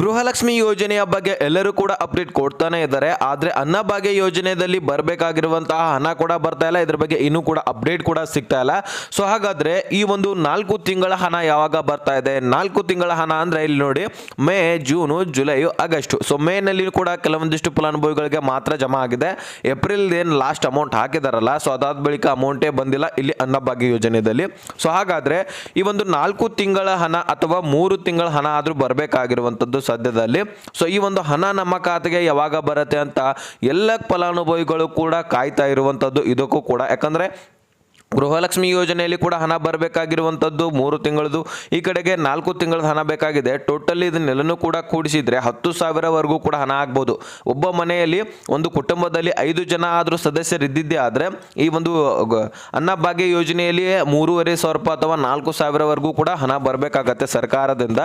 ಗೃಹಲಕ್ಷ್ಮಿ ಯೋಜನೆಯ ಬಗ್ಗೆ ಎಲ್ಲರೂ ಕೂಡ ಅಪ್ಡೇಟ್ ಕೊಡ್ತಾನೆ ಇದ್ದಾರೆ. ಆದರೆ ಅನ್ನಭಾಗ್ಯ ಯೋಜನೆಯಲ್ಲಿ ಬರಬೇಕಾಗಿರುವಂತಹ ಹಣ ಕೂಡ ಬರ್ತಾ ಇಲ್ಲ. ಇದ್ರ ಬಗ್ಗೆ ಇನ್ನೂ ಕೂಡ ಅಪ್ಡೇಟ್ ಕೂಡ ಸಿಗ್ತಾ ಇಲ್ಲ. ಸೊ ಹಾಗಾದ್ರೆ ಈ ಒಂದು ನಾಲ್ಕು ತಿಂಗಳ ಹಣ ಯಾವಾಗ ಬರ್ತಾ ಇದೆ? ನಾಲ್ಕು ತಿಂಗಳ ಹಣ ಅಂದ್ರೆ ಇಲ್ಲಿ ನೋಡಿ, May, June, July, August. So ಮೇನಲ್ಲಿ ಕೂಡ ಕೆಲವೊಂದಿಷ್ಟು ಫಲಾನುಭವಿಗಳಿಗೆ ಮಾತ್ರ ಜಮಾ ಆಗಿದೆ. ಏಪ್ರಿಲ್ ಏನು ಲಾಸ್ಟ್ ಅಮೌಂಟ್ ಹಾಕಿದಾರಲ್ಲ, ಸೊ ಅದಾದ ಬಳಿಕ ಅಮೌಂಟೇ ಬಂದಿಲ್ಲ ಇಲ್ಲಿ ಅನ್ನಭಾಗ್ಯ ಯೋಜನೆಯಲ್ಲಿ ಸೊ ಹಾಗಾದ್ರೆ ಈ ಒಂದು ನಾಲ್ಕು ತಿಂಗಳ ಹಣ ಅಥವಾ ಮೂರು ತಿಂಗಳ ಹಣ ಆದರೂ ಬರಬೇಕಾಗಿರುವಂಥದ್ದು ಸದ್ಯದಲ್ಲಿ. ಸೊ ಈ ಒಂದು ಹಣ ನಮ್ಮ ಖಾತೆಗೆ ಯಾವಾಗ ಬರುತ್ತೆ ಅಂತ ಎಲ್ಲ ಫಲಾನುಭವಿಗಳು ಕೂಡ ಕಾಯ್ತಾ ಇರುವಂಥದ್ದು ಇದಕ್ಕೂ ಕೂಡ. ಯಾಕಂದ್ರೆ ಗೃಹಲಕ್ಷ್ಮಿ ಯೋಜನೆಯಲ್ಲಿ ಕೂಡ ಹಣ ಬರಬೇಕಾಗಿರುವಂಥದ್ದು ಮೂರು ತಿಂಗಳದು. ಈ ಕಡೆಗೆ ನಾಲ್ಕು ತಿಂಗಳ ಹಣ ಬೇಕಾಗಿದೆ. ಟೋಟಲಿ ಇದನ್ನೆಲ್ಲನೂ ಕೂಡ ಕೂಡಿಸಿದರೆ ಹತ್ತು ಸಾವಿರವರೆಗೂ ಕೂಡ ಹಣ ಆಗ್ಬೋದು. ಒಬ್ಬ ಮನೆಯಲ್ಲಿ ಒಂದು ಕುಟುಂಬದಲ್ಲಿ ಐದು ಜನ ಆದರೂ ಸದಸ್ಯರಿದ್ದಿದ್ದೇ ಆದರೆ ಈ ಒಂದು ಅನ್ನಭಾಗ್ಯ ಯೋಜನೆಯಲ್ಲಿ ಮೂರುವರೆ ಸಾವಿರ ರೂಪಾಯಿ ಅಥವಾ ನಾಲ್ಕು ಸಾವಿರವರೆಗೂ ಕೂಡ ಹಣ ಬರಬೇಕಾಗತ್ತೆ ಸರ್ಕಾರದಿಂದ.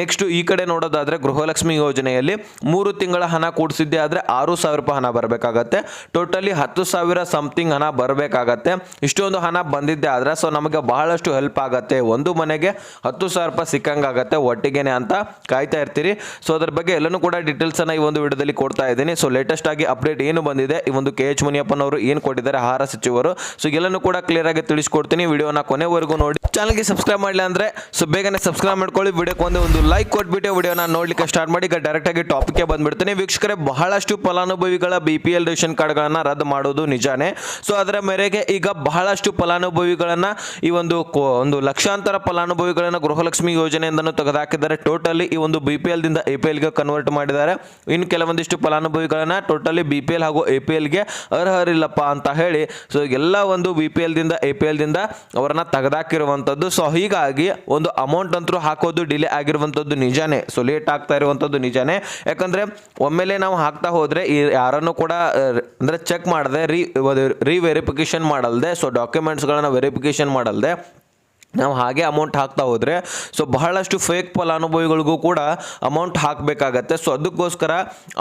ನೆಕ್ಸ್ಟ್ ಈ ಕಡೆ ನೋಡೋದಾದರೆ ಗೃಹಲಕ್ಷ್ಮಿ ಯೋಜನೆಯಲ್ಲಿ ಮೂರು ತಿಂಗಳ ಹಣ ಕೂಡಿಸಿದ್ದೆ ಆದರೆ ಆರು ಸಾವಿರ ರೂಪಾಯಿ ಹಣ ಬರಬೇಕಾಗತ್ತೆ. ಟೋಟಲಿ ಹತ್ತು ಸಾವಿರ ಸಮಥಿಂಗ್ ಹಣ ಬರಬೇಕಾಗತ್ತೆ. ಇಷ್ಟೊಂದು ಹಣ ಬಂದಿದ್ದೆ ಆದರೆ ಸೊ ನಮಗೆ ಬಹಳಷ್ಟು ಹೆಲ್ಪ್ ಆಗುತ್ತೆ. ಒಂದು ಮನೆಗೆ ಹತ್ತು ಸಾವಿರ ರೂಪಾಯಿ ಸಿಕ್ಕಂಗಾಗತ್ತೆ ಒಟ್ಟಿಗೆನೆ ಅಂತ ಕಾಯ್ತಾ ಇರ್ತೀರಿ. ಸೊ ಅದ್ರ ಬಗ್ಗೆ ಎಲ್ಲನೂ ಕೂಡ ಡೀಟೇಲ್ಸನ್ನು ಈ ಒಂದು ವಿಡಿಯೋದಲ್ಲಿ ಕೊಡ್ತಾ ಇದ್ದೀನಿ. ಸೊ ಲೇಟೆಸ್ಟ್ ಆಗಿ ಅಪ್ಡೇಟ್ ಏನು ಬಂದಿದೆ, ಈ ಒಂದು ಕೆ ಎಚ್ ಮುನಿಯಪ್ಪನವರು ಏನು ಕೊಟ್ಟಿದ್ದಾರೆ, ಆಹಾರ ಸಚಿವರು. ಸೊ ಎಲ್ಲನೂ ಕೂಡ ಕ್ಲಿಯರ್ ಆಗಿ ತಿಳಿಸ್ಕೊಡ್ತೀನಿ. ವಿಡಿಯೋನ ಕೊನೆವರೆಗೂ ನೋಡಿ. ಚಾನಲ್ಗೆ ಸಬ್ಸ್ಕ್ರೈಬ್ ಮಾಡಲಿಲ್ಲ ಅಂದ್ರೆ ಸೊ ಬೇಗನೆ ಸಬ್ಸ್ಕ್ರೈಬ್ ಮಾಡ್ಕೊಳ್ಳಿ. ವಿಡಿಯೋಕ್ಕೆ ಒಂದು ಒಂದು ಲೈಕ್ ಕೊಟ್ಬಿಟ್ಟು ವಿಡಿಯೋನ ನೋಡ್ಲಿಕ್ಕೆ ಸ್ಟಾರ್ಟ್ ಮಾಡಿ. ಈಗ ಡೈರೆಕ್ಟ್ ಆಗಿ ಟಾಪಿಕ್ಗೆ ಬಂದ್ಬಿಡ್ತೀನಿ. ವೀಕ್ಷಕರೇ, ಬಹಳಷ್ಟು ಫಲಾನುಭವಿಗಳ ಬಿ ಪಿ ಎಲ್ ರೇಷನ್ ಕಾರ್ಡ್ಗಳನ್ನು ರದ್ದು ಮಾಡೋದು ನಿಜಾನೇ. ಸೊ ಅದರ ಮೇರೆಗೆ ಈಗ ಬಹಳಷ್ಟು ಫಲಾನುಭವಿಗಳನ್ನ ಈ ಒಂದು ಒಂದು ಲಕ್ಷಾಂತರ ಫಲಾನುಭವಿಗಳನ್ನ ಗೃಹಲಕ್ಷ್ಮಿ ಯೋಜನೆಯಿಂದನೂ ತೆಗೆದುಹಾಕಿದ್ದಾರೆ ಟೋಟಲಿ ಈ ಒಂದು ಬಿ ಪಿ ಎಲ್ದಿಂದ ಎ ಪಿ ಎಲ್ಗೆ ಕನ್ವರ್ಟ್ ಮಾಡಿದ್ದಾರೆ ಇನ್ನು ಕೆಲವೊಂದಿಷ್ಟು ಫಲಾನುಭವಿಗಳನ್ನ ಟೋಟಲಿ ಬಿ ಪಿ ಎಲ್ ಹಾಗೂ ಎ ಪಿ ಎಲ್ಗೆ ಅರ್ಹರಿಲ್ಲಪ್ಪ ಅಂತ ಹೇಳಿ ಸೊ ಎಲ್ಲ ಒಂದು ಬಿ ಪಿ ಎಲ್ದಿಂದ ಎ ಪಿ ಎಲ್ದಿಂದ ಅವರನ್ನ ತೆಗೆದಾಕಿರುವಂಥದ್ದು ಸೊ ಹೀಗಾಗಿ ಒಂದು ಅಮೌಂಟ್ ಅಂತೂ ಹಾಕೋದು ಡಿಲೇ ಆಗಿರುವಂಥದ್ದು ನಿಜಾನೇ ಸೊ ಲೇಟ್ ಆಗ್ತಾ ಇರುವಂಥದ್ದು ನಿಜಾನೇ ಯಾಕಂದ್ರೆ ಒಮ್ಮೆಲೆ ನಾವು ಹಾಕ್ತಾ ಹೋದರೆ ಈ ಯಾರನ್ನು ಕೂಡ ಅಂದರೆ ಚೆಕ್ ಮಾಡದೆ ರೀ ವೆರಿಫಿಕೇಶನ್ ಮಾಡಲ್ದೆ ಸೊ ಡಾಕ್ಯುಮೆಂಟ್ಸ್ಗಳನ್ನ ವೆರಿಫಿಕೇಶನ್ ಮಾಡಲ್ದೆ ನಾವು ಹಾಗೆ ಅಮೌಂಟ್ ಹಾಕ್ತಾ ಹೋದರೆ ಸೊ ಬಹಳಷ್ಟು ಫೇಕ್ ಫಲಾನುಭವಿಗಳಿಗೂ ಕೂಡ ಅಮೌಂಟ್ ಹಾಕಬೇಕಾಗತ್ತೆ. ಸೊ ಅದಕ್ಕೋಸ್ಕರ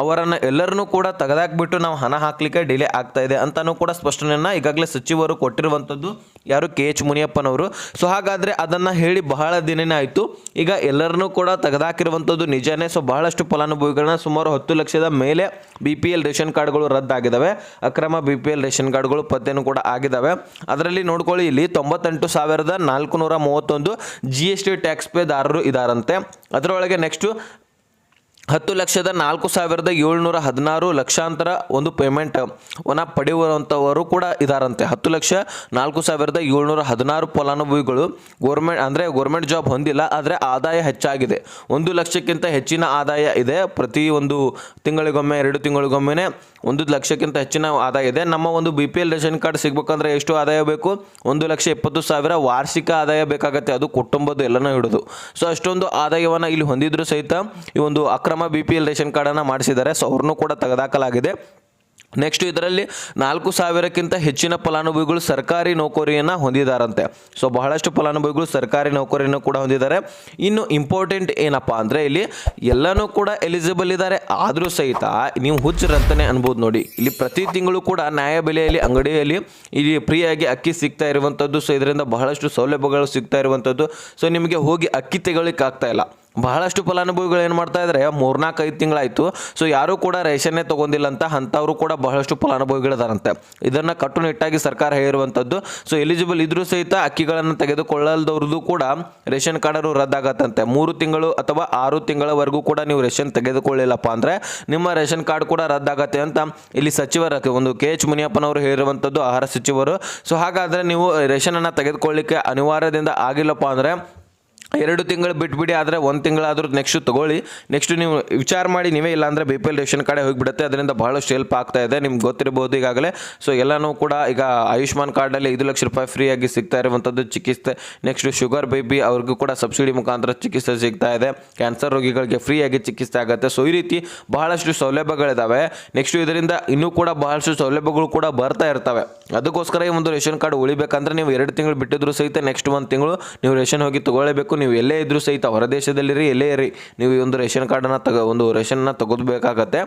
ಅವರನ್ನು ಎಲ್ಲರನ್ನೂ ಕೂಡ ತೆಗೆದಾಕ್ಬಿಟ್ಟು ನಾವು ಹಣ ಹಾಕಲಿಕ್ಕೆ ಡಿಲೇ ಆಗ್ತಾ ಇದೆ ಅಂತಲೂ ಕೂಡ ಸ್ಪಷ್ಟನೆಯನ್ನು ಈಗಾಗಲೇ ಸಚಿವರು ಕೊಟ್ಟಿರುವಂಥದ್ದು ಯಾರು ಕೆ ಎಚ್ ಮುನಿಯಪ್ಪನವರು. ಸೊ ಹಾಗಾದರೆ ಅದನ್ನು ಹೇಳಿ ಬಹಳ ದಿನನೇ ಆಯಿತು. ಈಗ ಎಲ್ಲರನ್ನೂ ಕೂಡ ತೆಗೆದಾಕಿರುವಂಥದ್ದು ನಿಜಾನೇ. ಸೊ ಬಹಳಷ್ಟು ಫಲಾನುಭವಿಗಳನ್ನ ಸುಮಾರು ಹತ್ತು ಲಕ್ಷದ ಮೇಲೆ ಬಿ ಪಿ ಎಲ್ ರೇಷನ್ ಕಾರ್ಡ್ಗಳು ರದ್ದಾಗಿದ್ದಾವೆ ಅಕ್ರಮ ಬಿ ಪಿ ಎಲ್ ರೇಷನ್ ಕಾರ್ಡ್ಗಳು ಪತ್ತೆನೂ ಕೂಡ ಆಗಿದ್ದಾವೆ ಅದರಲ್ಲಿ ನೋಡ್ಕೊಳ್ಳಿ, ಇಲ್ಲಿ ತೊಂಬತ್ತೆಂಟು ಸಾವಿರದ ನಾಲ್ಕು ನೂರ ಮೂವತ್ತೊಂದು ಜಿ ಎಸ್ ಟಿ ಟ್ಯಾಕ್ಸ್ ಪೇದಾರರು ಇದ್ದಾರಂತೆ ಅದರೊಳಗೆ ನೆಕ್ಸ್ಟು ಹತ್ತು ಲಕ್ಷದ ನಾಲ್ಕು ಸಾವಿರದ ಏಳ್ನೂರ ಹದಿನಾರು ಲಕ್ಷಾಂತರ ಒಂದು ಪೇಮೆಂಟ್ ವನ್ನ ಪಡೆಯುವಂಥವರು ಕೂಡ ಇದಾರಂತೆ. ಹತ್ತು ಲಕ್ಷ ನಾಲ್ಕು ಸಾವಿರದ ಏಳ್ನೂರ ಹದಿನಾರು ಫಲಾನುಭವಿಗಳು ಗೋರ್ಮೆಂಟ್ ಅಂದರೆ ಗೋರ್ಮೆಂಟ್ ಜಾಬ್ ಹೊಂದಿಲ್ಲ, ಆದರೆ ಆದಾಯ ಹೆಚ್ಚಾಗಿದೆ. ಒಂದು ಲಕ್ಷಕ್ಕಿಂತ ಹೆಚ್ಚಿನ ಆದಾಯ ಇದೆ. ಪ್ರತಿ ಒಂದು ತಿಂಗಳಿಗೊಮ್ಮೆ, ಎರಡು ತಿಂಗಳಿಗೊಮ್ಮೆನೇ ಒಂದು ಲಕ್ಷಕ್ಕಿಂತ ಹೆಚ್ಚಿನ ಆದಾಯ ಇದೆ ನಮ್ಮ ಒಂದು B P L ration card ಸಿಗ್ಬೇಕಂದ್ರೆ ಎಷ್ಟು ಆದಾಯ ಬೇಕು? ಒಂದು ಲಕ್ಷ ಇಪ್ಪತ್ತು ಸಾವಿರ ವಾರ್ಷಿಕ ಆದಾಯ ಬೇಕಾಗುತ್ತೆ. ಅದು ಕುಟುಂಬದ ಎಲ್ಲನೂ ಹಿಡಿದು. ಸೊ ಅಷ್ಟೊಂದು ಆದಾಯವನ್ನು ಇಲ್ಲಿ ಹೊಂದಿದ್ರು ಸಹಿತ ಈ ಒಂದು ಅಕ್ರಮ ಬಿ ಪಿ ಎಲ್ ರೇಷನ್ ಕಾರ್ಡನ್ನು ಮಾಡಿಸಿದ್ದಾರೆ. ಸೊ ಅವ್ರನ್ನೂ ಕೂಡ ತೆಗೆದಾಕಲಾಗಿದೆ ನೆಕ್ಸ್ಟ್ ಇದರಲ್ಲಿ ನಾಲ್ಕು ಸಾವಿರಕ್ಕಿಂತ ಹೆಚ್ಚಿನ ಫಲಾನುಭವಿಗಳು ಸರ್ಕಾರಿ ನೌಕರಿಯನ್ನು ಹೊಂದಿದಾರಂತೆ. ಸೊ ಬಹಳಷ್ಟು ಫಲಾನುಭವಿಗಳು ಸರ್ಕಾರಿ ನೌಕರಿಯನ್ನು ಕೂಡ ಹೊಂದಿದ್ದಾರೆ. ಇನ್ನು ಇಂಪಾರ್ಟೆಂಟ್ ಏನಪ್ಪ ಅಂದರೆ ಇಲ್ಲಿ ಎಲ್ಲನೂ ಕೂಡ ಎಲಿಜಿಬಲ್ ಇದ್ದಾರೆ ಆದರೂ ಸಹಿತ ನೀವು ಹುಚ್ಚರಂತನೇ ಅನ್ಬೋದು ನೋಡಿ. ಇಲ್ಲಿ ಪ್ರತಿ ತಿಂಗಳು ಕೂಡ ನ್ಯಾಯಬೆಲೆಯಲ್ಲಿ ಅಂಗಡಿಯಲ್ಲಿ ಇಲ್ಲಿ ಫ್ರೀಯಾಗಿ ಅಕ್ಕಿ ಸಿಗ್ತಾ ಇರುವಂಥದ್ದು ಸೊ ಇದರಿಂದ ಬಹಳಷ್ಟು ಸೌಲಭ್ಯಗಳು ಸಿಗ್ತಾ ಇರುವಂಥದ್ದು ಸೊ ನಿಮಗೆ ಹೋಗಿ ಅಕ್ಕಿ ತೆಗೊಳ್ಳಿಕ್ಕೆ ಆಗ್ತಾ ಇಲ್ಲ. ಬಹಳಷ್ಟು ಫಲಾನುಭವಿಗಳು ಏನು ಮಾಡ್ತಾ ಇದ್ದಾರೆ ಮೂರ್ನಾಲ್ಕು ಐದು ತಿಂಗಳಾಯಿತು. ಸೊ ಯಾರೂ ಕೂಡ ರೇಷನ್ನೇ ತೊಗೊಂಡಿಲ್ಲ ಅಂತ ಅಂಥವರು ಕೂಡ ಬಹಳಷ್ಟು ಫಲಾನುಭವಿಗಳಿದಾರಂತೆ. ಇದನ್ನು ಕಟ್ಟುನಿಟ್ಟಾಗಿ ಸರ್ಕಾರ ಹೇಳಿರುವಂಥದ್ದು. ಸೊ ಎಲಿಜಿಬಲ್ ಇದ್ರೂ ಸಹಿತ ಅಕ್ಕಿಗಳನ್ನು ತೆಗೆದುಕೊಳ್ಳಲ್ದವ್ರದ್ದು ಕೂಡ ರೇಷನ್ ಕಾರ್ಡರು ರದ್ದಾಗತ್ತಂತೆ. ಮೂರು ತಿಂಗಳು ಅಥವಾ ಆರು ತಿಂಗಳವರೆಗೂ ಕೂಡ ನೀವು ರೇಷನ್ ತೆಗೆದುಕೊಳ್ಳಿಲ್ಲಪ್ಪ ಅಂದರೆ ನಿಮ್ಮ ರೇಷನ್ ಕಾರ್ಡ್ ಕೂಡ ರದ್ದಾಗತ್ತೆ ಅಂತ ಇಲ್ಲಿ ಸಚಿವರ ಒಂದು ಕೆ ಎಚ್ ಮುನಿಯಪ್ಪನವರು ಹೇಳಿರುವಂಥದ್ದು ಆಹಾರ ಸಚಿವರು. ಸೊ ಹಾಗಾದರೆ ನೀವು ರೇಷನನ್ನು ತೆಗೆದುಕೊಳ್ಳಿಕ್ಕೆ ಅನಿವಾರ್ಯದಿಂದ ಆಗಿಲ್ಲಪ್ಪ ಅಂದರೆ ಎರಡು ತಿಂಗಳು ಬಿಟ್ಬಿಡಿ, ಆದರೆ ಒಂದು ತಿಂಗಳಾದರೂ ನೆಕ್ಸ್ಟ್ ತಗೊಳ್ಳಿ. ನೆಕ್ಸ್ಟ್ ನೀವು ವಿಚಾರ ಮಾಡಿ, ನೀವೇ ಇಲ್ಲ ಅಂದರೆ ಬಿ ಪಿ ಎಲ್ ರೇಷನ್ ಕಾರ್ಡೆ ಹೋಗಿಬಿಡುತ್ತೆ. ಅದರಿಂದ ಬಹಳಷ್ಟು ಹೆಲ್ಪ್ ಆಗ್ತಾ ಇದೆ. ನಿಮ್ಗೆ ಗೊತ್ತಿರ್ಬೋದು ಈಗಾಗಲೇ. ಸೊ ಎಲ್ಲನೂ ಕೂಡ ಈಗ ಆಯುಷ್ಮಾನ್ ಕಾರ್ಡಲ್ಲಿ ಐದು ಲಕ್ಷ ರೂಪಾಯಿ ಫ್ರೀಯಾಗಿ ಸಿಗ್ತಾ ಇರುವಂಥದ್ದು ಚಿಕಿತ್ಸೆ. ನೆಕ್ಸ್ಟ್ ಶುಗರ್ ಬೇಬಿ ಅವ್ರಿಗೂ ಕೂಡ ಸಬ್ಸಿಡಿ ಮುಖಾಂತರ ಚಿಕಿತ್ಸೆ ಸಿಗ್ತಾ ಇದೆ. ಕ್ಯಾನ್ಸರ್ ರೋಗಿಗಳಿಗೆ ಫ್ರೀಯಾಗಿ ಚಿಕಿತ್ಸೆ ಆಗುತ್ತೆ. ಸೊ ಈ ರೀತಿ ಬಹಳಷ್ಟು ಸೌಲಭ್ಯಗಳಿದ್ದಾವೆ ನೆಕ್ಸ್ಟ್ ಇದರಿಂದ ಇನ್ನೂ ಕೂಡ ಬಹಳಷ್ಟು ಸೌಲಭ್ಯಗಳು ಕೂಡ ಬರ್ತಾ ಇರ್ತವೆ. ಅದಕ್ಕೋಸ್ಕರ ಈ ಒಂದು ರೇಷನ್ ಕಾರ್ಡ್ ಉಳಿಬೇಕಂದ್ರೆ ನೀವು ಎರಡು ತಿಂಗಳು ಬಿಟ್ಟಿದ್ರು ಸಹಿತ ನೆಕ್ಸ್ಟ್ ಒಂದು ತಿಂಗಳು ನೀವು ರೇಷನ್ ಹೋಗಿ ತಗೊಳ್ಳೇಬೇಕು ನೀವು ಎಲ್ಲೇ ಇದ್ರೂ ಸಹಿತ ಹೊರದೇಶದಲ್ಲಿರಿ ಎಲ್ಲೇ ಇರಿ. ನೀವು ಈ ಒಂದು ರೇಷನ್ ಕಾರ್ಡನ್ನು ತಗ, ಒಂದು ರೇಷನ್ನ ತೆಗೆದುಬೇಕಾಗತ್ತೆ.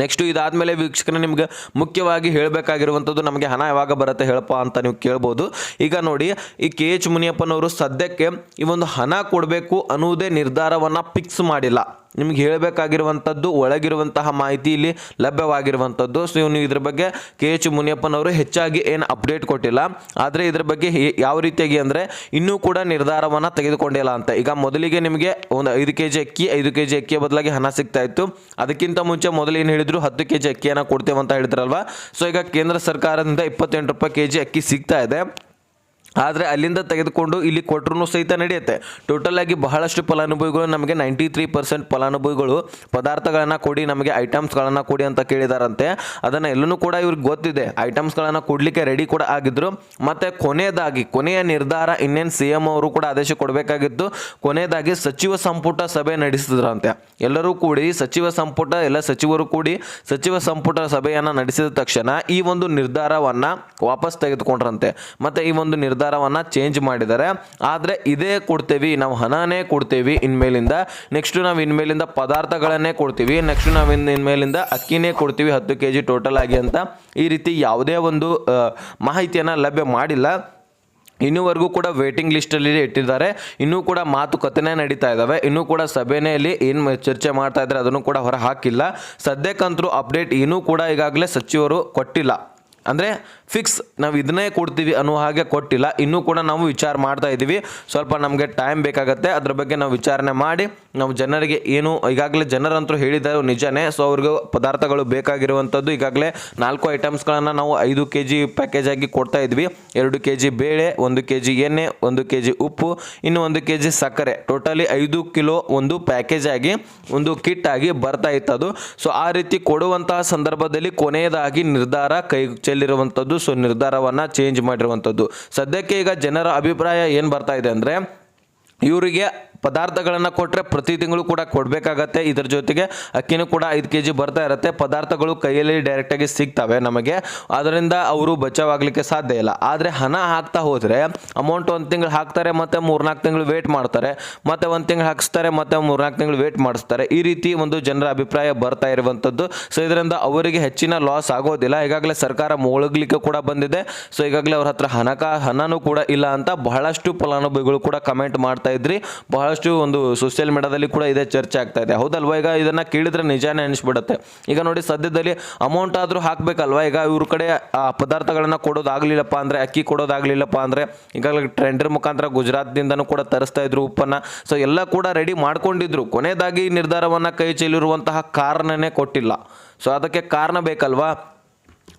ನೆಕ್ಸ್ಟು ಇದಾದಮೇಲೆ ವೀಕ್ಷಕನ ನಿಮ್ಗೆ ಮುಖ್ಯವಾಗಿ ಹೇಳಬೇಕಾಗಿರುವಂಥದ್ದು ನಮಗೆ ಹಣ ಯಾವಾಗ ಬರುತ್ತೆ ಹೇಳಪ್ಪ ಅಂತ ನೀವು ಕೇಳ್ಬೋದು. ಈಗ ನೋಡಿ, ಈ ಕೆ ಎಚ್ ಮುನಿಯಪ್ಪನವರು ಸದ್ಯಕ್ಕೆ ಈ ಒಂದು ಹಣ ಕೊಡಬೇಕು ಅನ್ನುವುದೇ ನಿರ್ಧಾರವನ್ನು ಫಿಕ್ಸ್ ಮಾಡಿಲ್ಲ. ನಿಮ್ಗೆ ಹೇಳಬೇಕಾಗಿರುವಂಥದ್ದು, ಒಳಗಿರುವಂತಹ ಮಾಹಿತಿ ಇಲ್ಲಿ ಲಭ್ಯವಾಗಿರುವಂಥದ್ದು. ಸೊ ಇವನು ಇದ್ರ ಬಗ್ಗೆ ಕೆ ಎಚ್ ಮುನಿಯಪ್ಪನವರು ಹೆಚ್ಚಾಗಿ ಏನು ಅಪ್ಡೇಟ್ ಕೊಟ್ಟಿಲ್ಲ. ಆದರೆ ಇದ್ರ ಬಗ್ಗೆ ಯಾವ ರೀತಿಯಾಗಿ ಅಂದರೆ ಇನ್ನೂ ಕೂಡ ನಿರ್ಧಾರವನ್ನು ತೆಗೆದುಕೊಂಡಿಲ್ಲ ಅಂತ. ಈಗ ಮೊದಲಿಗೆ ನಿಮಗೆ ಒಂದು ಐದು ಕೆ ಜಿ ಅಕ್ಕಿ, ಐದು ಕೆ ಜಿ ಅಕ್ಕಿಯ ಬದಲಾಗಿ ಹಣ ಸಿಗ್ತಾ ಇತ್ತು. ಅದಕ್ಕಿಂತ ಮುಂಚೆ ಮೊದಲು ಏನು ಹೇಳಿದ್ರು, ಹತ್ತು ಕೆ ಜಿ ಅಕ್ಕಿಯನ್ನು ಕೊಡ್ತೇವೆ ಅಂತ ಹೇಳಿದ್ರಲ್ವಾ ಸೊ ಈಗ ಕೇಂದ್ರ ಸರ್ಕಾರದಿಂದ ಇಪ್ಪತ್ತೆಂಟು ರೂಪಾಯಿ ಕೆ ಜಿ ಅಕ್ಕಿ ಸಿಗ್ತಾ ಇದೆ. ಆದರೆ ಅಲ್ಲಿಂದ ತೆಗೆದುಕೊಂಡು ಇಲ್ಲಿ ಕೊಟ್ಟರು ಸಹಿತ ನಡೆಯುತ್ತೆ. ಟೋಟಲ್ ಆಗಿ ಬಹಳಷ್ಟು ಫಲಾನುಭವಿಗಳು ನಮಗೆ ನೈಂಟಿ ತ್ರೀ ಪರ್ಸೆಂಟ್ ಫಲಾನುಭವಿಗಳು ಪದಾರ್ಥಗಳನ್ನು ಕೊಡಿ, ನಮಗೆ ಐಟಮ್ಸ್ಗಳನ್ನು ಕೊಡಿ ಅಂತ ಕೇಳಿದಾರಂತೆ. ಅದನ್ನು ಎಲ್ಲೂ ಕೂಡ ಇವ್ರಿಗೆ ಗೊತ್ತಿದೆ. ಐಟಮ್ಸ್ಗಳನ್ನು ಕೊಡಲಿಕ್ಕೆ ರೆಡಿ ಕೂಡ ಆಗಿದ್ರು. ಮತ್ತು ಕೊನೆಯದಾಗಿ, ಕೊನೆಯ ನಿರ್ಧಾರ ಇನ್ನೇನು ಸಿ ಅವರು ಕೂಡ ಆದೇಶ ಕೊಡಬೇಕಾಗಿತ್ತು. ಕೊನೆಯದಾಗಿ ಸಚಿವ ಸಂಪುಟ ಸಭೆ ನಡೆಸಿದ್ರಂತೆ. ಎಲ್ಲರೂ ಕೂಡಿ, ಸಚಿವ ಸಂಪುಟ, ಎಲ್ಲ ಸಚಿವರು ಕೂಡಿ ಸಚಿವ ಸಂಪುಟ ಸಭೆಯನ್ನು ನಡೆಸಿದ ತಕ್ಷಣ ಈ ಒಂದು ನಿರ್ಧಾರವನ್ನು ವಾಪಸ್ ತೆಗೆದುಕೊಂಡ್ರಂತೆ. ಮತ್ತು ಈ ಒಂದು ನಿರ್ಧಾರವನ್ನು ಚೇಂಜ್ ಮಾಡಿದ್ದಾರೆ. ಆದರೆ ಇದೇ ಕೊಡ್ತೇವೆ, ನಾವು ಹಣನೇ ಕೊಡ್ತೇವೆ ಇನ್ಮೇಲಿಂದ. ನೆಕ್ಸ್ಟ್ ನಾವು ಇನ್ಮೇಲಿಂದ ಪದಾರ್ಥಗಳನ್ನೇ ಕೊಡ್ತೀವಿ ನೆಕ್ಸ್ಟ್ ನಾವು ಇನ್, ಇನ್ಮೇಲಿಂದ ಅಕ್ಕಿನೇ ಕೊಡ್ತೀವಿ, ಹತ್ತು ಕೆ ಜಿ ಟೋಟಲ್ ಆಗಿ ಅಂತ. ಈ ರೀತಿ ಯಾವುದೇ ಒಂದು ಮಾಹಿತಿಯನ್ನು ಲಭ್ಯ ಮಾಡಿಲ್ಲ. ಇನ್ನೂವರೆಗೂ ಕೂಡ ವೇಟಿಂಗ್ ಲಿಸ್ಟಲ್ಲಿ ಇಟ್ಟಿದ್ದಾರೆ. ಇನ್ನೂ ಕೂಡ ಮಾತುಕತೆನೇ ನಡೀತಾ ಇದ್ದಾವೆ ಇನ್ನೂ ಕೂಡ ಸಭೆಯಲ್ಲಿ ಏನು ಚರ್ಚೆ ಮಾಡ್ತಾ ಇದ್ದಾರೆ ಅದನ್ನು ಕೂಡ ಹೊರ ಹಾಕಿಲ್ಲ ಸದ್ಯಕ್ಕಂತರೂ ಅಪ್ಡೇಟ್ ಏನೂ ಕೂಡ ಈಗಾಗಲೇ ಸಚಿವರು ಕೊಟ್ಟಿಲ್ಲ. ಅಂದರೆ ಫಿಕ್ಸ್ ನಾವು ಇದನ್ನೇ ಕೊಡ್ತೀವಿ ಅನ್ನೋ ಹಾಗೆ ಕೊಟ್ಟಿಲ್ಲ. ಇನ್ನೂ ಕೂಡ ನಾವು ವಿಚಾರ ಮಾಡ್ತಾ ಇದ್ದೀವಿ ಸ್ವಲ್ಪ ನಮಗೆ ಟೈಮ್ ಬೇಕಾಗುತ್ತೆ. ಅದ್ರ ಬಗ್ಗೆ ನಾವು ವಿಚಾರಣೆ ಮಾಡಿ, ನಾವು ಜನರಿಗೆ ಏನು, ಈಗಾಗಲೇ ಜನರಂತರೂ ಹೇಳಿದ್ದಾರೆ ನಿಜನೇ. ಸೊ ಅವ್ರಿಗೆ ಪದಾರ್ಥಗಳು ಬೇಕಾಗಿರುವಂಥದ್ದು ಈಗಾಗಲೇ ನಾಲ್ಕು ಐಟಮ್ಸ್ಗಳನ್ನು ನಾವು ಐದು ಕೆ ಜಿ ಪ್ಯಾಕೇಜ್ ಆಗಿ ಕೊಡ್ತಾ ಇದ್ವಿ. ಎರಡು ಕೆ ಜಿ ಬೇಳೆ, ಒಂದು ಕೆ ಜಿ ಎಣ್ಣೆ, ಒಂದು ಕೆ ಜಿ ಉಪ್ಪು, ಇನ್ನು ಒಂದು ಕೆ ಜಿ ಸಕ್ಕರೆ. ಟೋಟಲಿ ಐದು ಕಿಲೋ ಒಂದು ಪ್ಯಾಕೇಜ್ ಆಗಿ, ಒಂದು ಕಿಟ್ ಆಗಿ ಬರ್ತಾ ಇತ್ತು ಅದು ಸೊ ಆ ರೀತಿ ಕೊಡುವಂತಹ ಸಂದರ್ಭದಲ್ಲಿ ಕೊನೆಯದಾಗಿ ನಿರ್ಧಾರ ಕೈ ಚೆಲ್ಲಿರುವಂಥದ್ದು ಸೊ ನಿರ್ಧಾರವನ್ನು ಚೇಂಜ್ ಮಾಡಿರುವಂಥದ್ದು. ಸದ್ಯಕ್ಕೆ ಈಗ ಜನರ ಅಭಿಪ್ರಾಯ ಏನು ಬರ್ತಾ ಇದೆ ಅಂದರೆ ಇವರಿಗೆ ಪದಾರ್ಥಗಳನ್ನು ಕೊಟ್ಟರೆ ಪ್ರತಿ ತಿಂಗಳು ಕೂಡ ಕೊಡಬೇಕಾಗತ್ತೆ. ಇದರ ಜೊತೆಗೆ ಅಕ್ಕಿನೂ ಕೂಡ ಐದು ಕೆ ಜಿ ಬರ್ತಾ ಇರುತ್ತೆ. ಪದಾರ್ಥಗಳು ಕೈಯಲ್ಲಿ ಡೈರೆಕ್ಟಾಗಿ ಸಿಗ್ತವೆ ನಮಗೆ. ಅದರಿಂದ ಅವರು ಬಚಾವಾಗಲಿಕ್ಕೆ ಸಾಧ್ಯ ಇಲ್ಲ. ಆದರೆ ಹಣ ಹಾಕ್ತಾ ಹೋದರೆ ಅಮೌಂಟ್ ಒಂದು ತಿಂಗಳು ಹಾಕ್ತಾರೆ, ಮತ್ತು ಮೂರ್ನಾಲ್ಕು ತಿಂಗಳು ವೇಟ್ ಮಾಡ್ತಾರೆ, ಮತ್ತು ಒಂದು ತಿಂಗಳು ಹಾಕಿಸ್ತಾರೆ, ಮತ್ತು ಮೂರ್ನಾಲ್ಕು ತಿಂಗಳು ವೇಟ್ ಮಾಡಿಸ್ತಾರೆ. ಈ ರೀತಿ ಒಂದು ಜನರ ಅಭಿಪ್ರಾಯ ಬರ್ತಾ ಇರುವಂಥದ್ದು ಸೊ ಇದರಿಂದ ಅವರಿಗೆ ಹೆಚ್ಚಿನ ಲಾಸ್ ಆಗೋದಿಲ್ಲ. ಈಗಾಗಲೇ ಸರ್ಕಾರ ಮುಳುಗಲಿಕ್ಕೆ ಕೂಡ ಬಂದಿದೆ. ಸೊ ಈಗಾಗಲೇ ಅವ್ರ ಹತ್ರ ಹಣಕ, ಹಣನೂ ಕೂಡ ಇಲ್ಲ ಅಂತ ಬಹಳಷ್ಟು ಫಲಾನುಭವಿಗಳು ಕೂಡ ಕಮೆಂಟ್ ಮಾಡ್ತಾ ಇದ್ರಿ. ಬಹಳಷ್ಟು ಒಂದು ಸೋಷಿಯಲ್ ಮೀಡಿಯಾದಲ್ಲಿ ಕೂಡ ಇದೇ ಚರ್ಚೆ ಆಗ್ತಾ ಇದೆ. ಹೌದಲ್ವಾ? ಈಗ ಇದನ್ನ ಕೇಳಿದ್ರೆ ನಿಜಾನೇ ಅನಿಸ್ಬಿಡುತ್ತೆ. ಈಗ ನೋಡಿ ಸದ್ಯದಲ್ಲಿ ಅಮೌಂಟ್ ಆದರೂ ಹಾಕಬೇಕಲ್ವಾ? ಈಗ ಇವ್ರ ಕಡೆ, ಆ, ಪದಾರ್ಥಗಳನ್ನ ಕೊಡೋದಾಗಲಿಲ್ಲಪ್ಪ ಅಂದ್ರೆ, ಅಕ್ಕಿ ಕೊಡೋದಾಗಲಿಲ್ಲಪ್ಪ ಅಂದ್ರೆ ಈಗಾಗಲೇ ಟ್ರೆಂಡರ್ ಮುಖಾಂತರ ಗುಜರಾತ್ನಿಂದನೂ ಕೂಡ ತರಿಸ್ತಾ ಇದ್ರು ಉಪ್ಪನ್ನ. ಸೊ ಎಲ್ಲ ಕೂಡ ರೆಡಿ ಮಾಡ್ಕೊಂಡಿದ್ರು. ಕೊನೆಯದಾಗಿ ನಿರ್ಧಾರವನ್ನ ಕೈ ಚೆಲ್ಲಿರುವಂತಹ ಕಾರಣನೇ ಕೊಟ್ಟಿಲ್ಲ. ಸೊ ಅದಕ್ಕೆ ಕಾರಣ ಬೇಕಲ್ವಾ?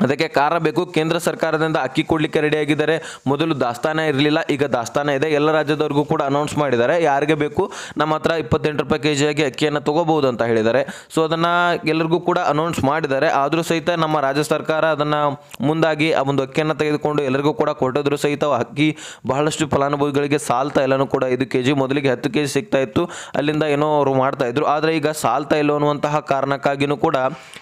ಅದಕ್ಕೆ ಕಾರಣ ಬೇಕು, ಕೇಂದ್ರ ಸರ್ಕಾರದಿಂದ ಅಕ್ಕಿ ಕೊಡ್ಲಿಕ್ಕೆ ರೆಡಿ ಆಗಿದ್ದಾರೆ. ಮೊದಲು ದಾಸ್ತಾನ ಇರಲಿಲ್ಲ, ಈಗ ದಾಸ್ತಾನ ಇದೆ. ಎಲ್ಲ ರಾಜ್ಯದವ್ರಿಗೂ ಕೂಡ ಅನೌನ್ಸ್ ಮಾಡಿದ್ದಾರೆ. ಯಾರಿಗೆ ಬೇಕು? ನಮ್ಮ ಹತ್ರ ಇಪ್ಪತ್ತೆಂಟು ರೂಪಾಯಿ ಕೆ ಜಿಯಾಗಿ ಅಕ್ಕಿಯನ್ನು ತಗೋಬಹುದು ಅಂತ ಹೇಳಿದ್ದಾರೆ. ಸೊ ಅದನ್ನು ಎಲ್ಲರಿಗೂ ಕೂಡ ಅನೌನ್ಸ್ ಮಾಡಿದ್ದಾರೆ. ಆದರೂ ಸಹಿತ ನಮ್ಮ ರಾಜ್ಯ ಸರ್ಕಾರ ಅದನ್ನು ಮುಂದಾಗಿ ಆ ಒಂದು ಅಕ್ಕಿಯನ್ನು ತೆಗೆದುಕೊಂಡು ಎಲ್ಲರಿಗೂ ಕೂಡ ಕೊಟ್ಟಿದ್ರು ಸಹಿತ ಅಕ್ಕಿ ಬಹಳಷ್ಟು ಫಲಾನುಭವಿಗಳಿಗೆ ಸಾಲ್ತಾ ಎಲ್ಲನೂ ಕೂಡ ಐದು ಕೆ ಜಿ ಮೊದಲಿಗೆ ಹತ್ತು ಕೆ ಜಿ ಸಿಗ್ತಾ ಇತ್ತು. ಅಲ್ಲಿಂದ ಏನೋ ಅವರು ಮಾಡ್ತಾ ಇದ್ರು. ಆದರೆ ಈಗ ಸಾಲ್ತಾ ಇಲ್ಲ ಅನ್ನುವಂತಹ ಕಾರಣಕ್ಕಾಗಿಯೂ ಕೂಡ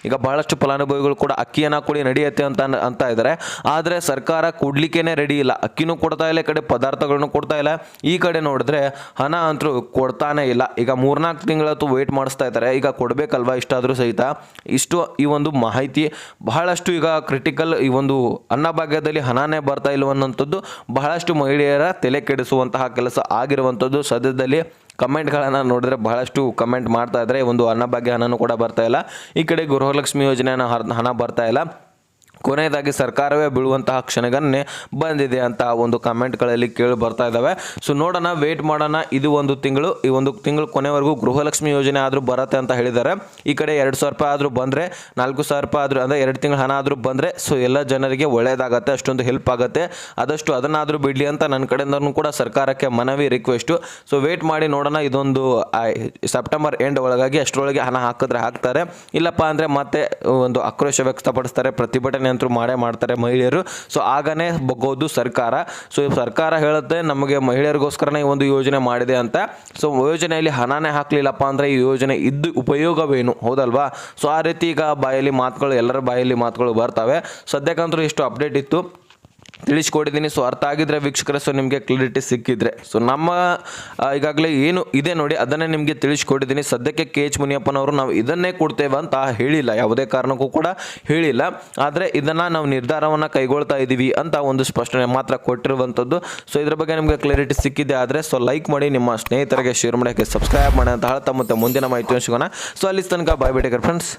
ಈಗ ಬಹಳಷ್ಟು ಫಲಾನುಭವಿಗಳು ಕೂಡ ಅಕ್ಕಿಯನ್ನು ಕೊಡಿ ನಡೆಯುತ್ತೆ ಅಂತ ಅಂತ ಇದ್ದಾರೆ ಆದರೆ ಸರ್ಕಾರ ಕೊಡ್ಲಿಕ್ಕೇನೆ ರೆಡಿ ಇಲ್ಲ. ಅಕ್ಕಿನೂ ಕೊಡ್ತಾ ಇಲ್ಲ, ಈ ಕಡೆ ಪದಾರ್ಥಗಳನ್ನು ಕೊಡ್ತಾ ಇಲ್ಲ. ಈ ಕಡೆ ನೋಡಿದ್ರೆ ಹಣ ಅಂತೂ ಕೊಡ್ತಾನೆ ಇಲ್ಲ. ಈಗ ಮೂರ್ನಾಲ್ಕು ತಿಂಗಳತ್ತು ವೇಟ್ ಮಾಡಿಸ್ತಾ ಇದ್ದಾರೆ. ಈಗ ಕೊಡಬೇಕಲ್ವ ಇಷ್ಟಾದರೂ ಸಹಿತ? ಇಷ್ಟು ಈ ಒಂದು ಮಾಹಿತಿ. ಬಹಳಷ್ಟು ಈಗ ಕ್ರಿಟಿಕಲ್ ಈ ಒಂದು ಅನ್ನಭಾಗ್ಯದಲ್ಲಿ ಹಣನೇ ಬರ್ತಾ ಇಲ್ಲವನ್ನಂಥದ್ದು ಬಹಳಷ್ಟು ಮಹಿಳೆಯರ ತಲೆ ಕೆಡಿಸುವಂತಹ ಕೆಲಸ ಆಗಿರುವಂಥದ್ದು ಸದ್ಯದಲ್ಲಿ. ಕಮೆಂಟ್ಗಳನ್ನು ನೋಡಿದ್ರೆ ಬಹಳಷ್ಟು ಕಮೆಂಟ್ ಮಾಡ್ತಾ ಇದ್ದಾರೆ. ಒಂದು ಅನ್ನಭಾಗ್ಯ ಹಣನೂ ಕೂಡ ಬರ್ತಾ ಇಲ್ಲ. ಈ ಕಡೆ ಗೃಹಲಕ್ಷ್ಮಿ ಯೋಜನೆ ಹಣ ಬರ್ತಾ ಇಲ್ಲ. ಕೊನೆಯದಾಗಿ ಸರ್ಕಾರವೇ ಬೀಳುವಂತಹ ಕ್ಷಣಗನ್ನೇ ಬಂದಿದೆ ಅಂತ ಒಂದು ಕಮೆಂಟ್ಗಳಲ್ಲಿ ಕೇಳಿ ಬರ್ತಾ ಇದ್ದಾವೆ ಸೊ ನೋಡೋಣ ವೇಟ್ ಮಾಡೋಣ. ಇದು ಒಂದು ತಿಂಗಳು, ಈ ಒಂದು ತಿಂಗಳು ಕೊನೆವರೆಗೂ ಗೃಹಲಕ್ಷ್ಮಿ ಯೋಜನೆ ಆದರೂ ಬರುತ್ತೆ ಅಂತ ಹೇಳಿದ್ದಾರೆ. ಈ ಕಡೆ ಎರಡು ಸಾವಿರ ರೂಪಾಯಿ ಆದರೂ ಬಂದರೆ, ನಾಲ್ಕು ಸಾವಿರ ರೂಪಾಯಿ ಆದರೂ, ಅಂದರೆ ಎರಡು ತಿಂಗಳು ಹಣ ಆದರೂ ಬಂದರೆ ಸೊ ಎಲ್ಲ ಜನರಿಗೆ ಒಳ್ಳೆಯದಾಗತ್ತೆ ಅಷ್ಟೊಂದು ಹೆಲ್ಪ್ ಆಗುತ್ತೆ. ಆದಷ್ಟು ಅದನ್ನಾದರೂ ಬಿಡಲಿ ಅಂತ ನನ್ನ ಕಡೆಯಿಂದನೂ ಕೂಡ ಸರ್ಕಾರಕ್ಕೆ ಮನವಿ ರಿಕ್ವೆಸ್ಟು ಸೊ ವೇಟ್ ಮಾಡಿ ನೋಡೋಣ, ಇದೊಂದು ಸೆಪ್ಟೆಂಬರ್ ಎಂಡ್ ಒಳಗಾಗಿ ಅಷ್ಟರೊಳಗೆ ಹಣ ಹಾಕಿದ್ರೆ ಹಾಕ್ತಾರೆ. ಇಲ್ಲಪ್ಪ ಅಂದರೆ ಮತ್ತೆ ಒಂದು ಆಕ್ರೋಶ ವ್ಯಕ್ತಪಡಿಸ್ತಾರೆ, ಪ್ರತಿಭಟನೆ ಅಂತೂ ಮಾಡೇ ಮಾಡ್ತಾರೆ ಮಹಿಳೆಯರು. ಸೊ ಆಗನೇ ಬಗ್ಗೋದು ಸರ್ಕಾರ. ಸೊ ಸರ್ಕಾರ ಹೇಳುತ್ತೆ, ನಮಗೆ ಮಹಿಳೆಯರಿಗೋಸ್ಕರನೇ ಈ ಒಂದು ಯೋಜನೆ ಮಾಡಿದೆ ಅಂತ. ಸೊ ಯೋಜನೆಯಲ್ಲಿ ಹಣನೇ ಹಾಕಲಿಲ್ಲಪ್ಪ ಅಂದರೆ ಈ ಯೋಜನೆ ಇದ್ದು ಉಪಯೋಗವೇನು? ಹೌದಲ್ವಾ? ಸೊ ಆ ರೀತಿ ಈಗ ಬಾಯಲ್ಲಿ ಮಾತುಗಳು, ಎಲ್ಲರ ಬಾಯಲ್ಲಿ ಮಾತುಗಳು ಬರ್ತವೆ. ಸದ್ಯಕ್ಕಂತೂ ಇಷ್ಟು ಅಪ್ಡೇಟ್ ಇತ್ತು. ತಿಳಿಸ್ಕೊಟ್ಟಿದ್ದೀನಿ ಸೊ ಅರ್ಥ ಆಗಿದ್ರೆ ವೀಕ್ಷಕರ ಸೊ ನಿಮಗೆ ಕ್ಲಾರಿಟಿ ಸಿಕ್ಕಿದ್ರೆ. ಸೊ ನಮ್ಮ ಈಗಾಗಲೇ ಏನು ಇದೆ ನೋಡಿ, ಅದನ್ನೇ ನಿಮಗೆ ತಿಳಿಸ್ಕೊಟ್ಟಿದ್ದೀನಿ ಸದ್ಯಕ್ಕೆ ಕೆ. ಎಚ್. ಮುನಿಯಪ್ಪನವರು ನಾವು ಇದನ್ನೇ ಕೊಡ್ತೇವೆ ಅಂತ ಹೇಳಿಲ್ಲ. ಯಾವುದೇ ಕಾರಣಕ್ಕೂ ಕೂಡ ಹೇಳಿಲ್ಲ. ಆದರೆ ಇದನ್ನು ನಾವು ನಿರ್ಧಾರವನ್ನು ಕೈಗೊಳ್ತಾ ಇದ್ದೀವಿ ಅಂತ ಒಂದು ಸ್ಪಷ್ಟನೆ ಮಾತ್ರ ಕೊಟ್ಟಿರುವಂಥದ್ದು. ಸೊ ಇದ್ರ ಬಗ್ಗೆ ನಿಮಗೆ ಕ್ಲಾರಿಟಿ ಸಿಕ್ಕಿದೆ ಆದರೆ ಸೊ ಲೈಕ್ ಮಾಡಿ ನಿಮ್ಮ ಸ್ನೇಹಿತರಿಗೆ ಶೇರ್ ಮಾಡೋಕ್ಕೆ ಸಬ್ಸ್ಕ್ರೈಬ್ ಮಾಡಿ ಅಂತ ಹೇಳ್ತಾ ಮತ್ತೆ ಮುಂದಿನ ಮಾಹಿತಿ ಸಿಗೋಣ. ಸೊ ಅಲ್ಲಿ ತನಕ ಬಾಯ್ ಬಿಟ್ಟೆ ಫ್ರೆಂಡ್ಸ್